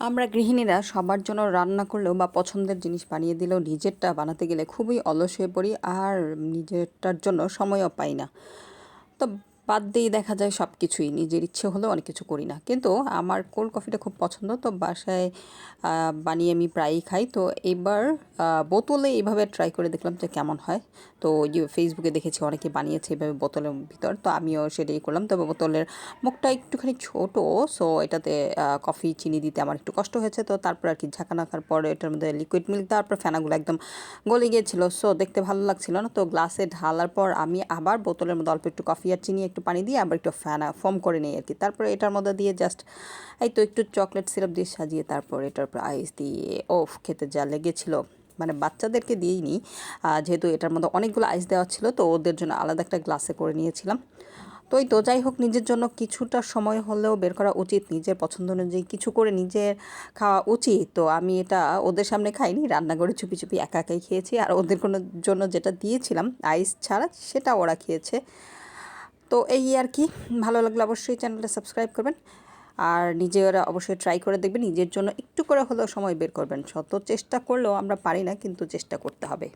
আমরা গৃহিণীরা সবার জন্য রান্না করলেও বা পছন্দের জিনিস বানিয়ে দিলেও নিজেরটা বানাতে গেলে খুবই অলস হয়ে পড়ি আর নিজেরটার জন্য সময়ও পাই না। তো বাদ দিয়েই দেখা যায় সব কিছুই নিজের ইচ্ছে হলেও অনেক কিছু করি না। কিন্তু আমার কোল্ড কফিটা খুব পছন্দ, তো বাসায় বানিয়ে আমি প্রায়ই খাই। তো এবার বোতলে এইভাবে ট্রাই করে দেখলাম যে কেমন হয়। তো ফেসবুকে দেখেছি অনেকে বানিয়েছে এইভাবে বোতলের ভিতর। তো আমিও সেটাই করলাম। তবে বোতলের মুখটা একটুখানি ছোট সো এটাতে কফি চিনি দিতে আমার একটু কষ্ট হয়েছে। তো তারপর আর কি ঝাঁকা রাখার পর এটার মধ্যে লিকুইড মিল্ক দেওয়ার পর ফেনাগুলো একদম গলে গিয়েছিল। সো দেখতে ভালো লাগছিল না। তো গ্লাসে ঢালার পর আমি আবার বোতলের মধ্যে অল্প একটু কফি আর চিনি একটু পানি দিয়ে আবার একটু ফ্যানা ফর্ম করে নিই আর কি তারপরে এটার মধ্যে দিয়ে জাস্ট এই তো একটু চকলেট সিরাপ দিয়ে সাজিয়ে তারপর এটার উপর আইস দিয়ে, ওফ, খেতে যা লেগেছিলো। মানে বাচ্চাদেরকে দিইনি যেহেতু এটার মধ্যে অনেকগুলো আইস দেওয়া ছিল, তো ওদের জন্য আলাদা একটা গ্লাসে করে নিয়েছিলাম। তো ওই তো যাই হোক, নিজের জন্য কিছুটা সময় হলেও বের করা উচিত, নিজের পছন্দ অনুযায়ী কিছু করে নিজের খাওয়া উচিত। তো আমি এটা ওদের সামনে খাইনি, রান্নাঘরে চুপি চুপি একা একাই খেয়েছি। আর ওদের কোনো জন্য যেটা দিয়েছিলাম আইস ছাড়া সেটা ওরা খেয়েছে। তো এই আর কি, ভালো লাগলে অবশ্যই চ্যানেলটা সাবস্ক্রাইব করবেন। আর নিজেরা অবশ্যই ট্রাই করে দেখবেন, নিজের জন্য একটু করে হলেও সময় বের করবেন। শত চেষ্টা করলেও আমরা পারি না, কিন্তু চেষ্টা করতে হবে।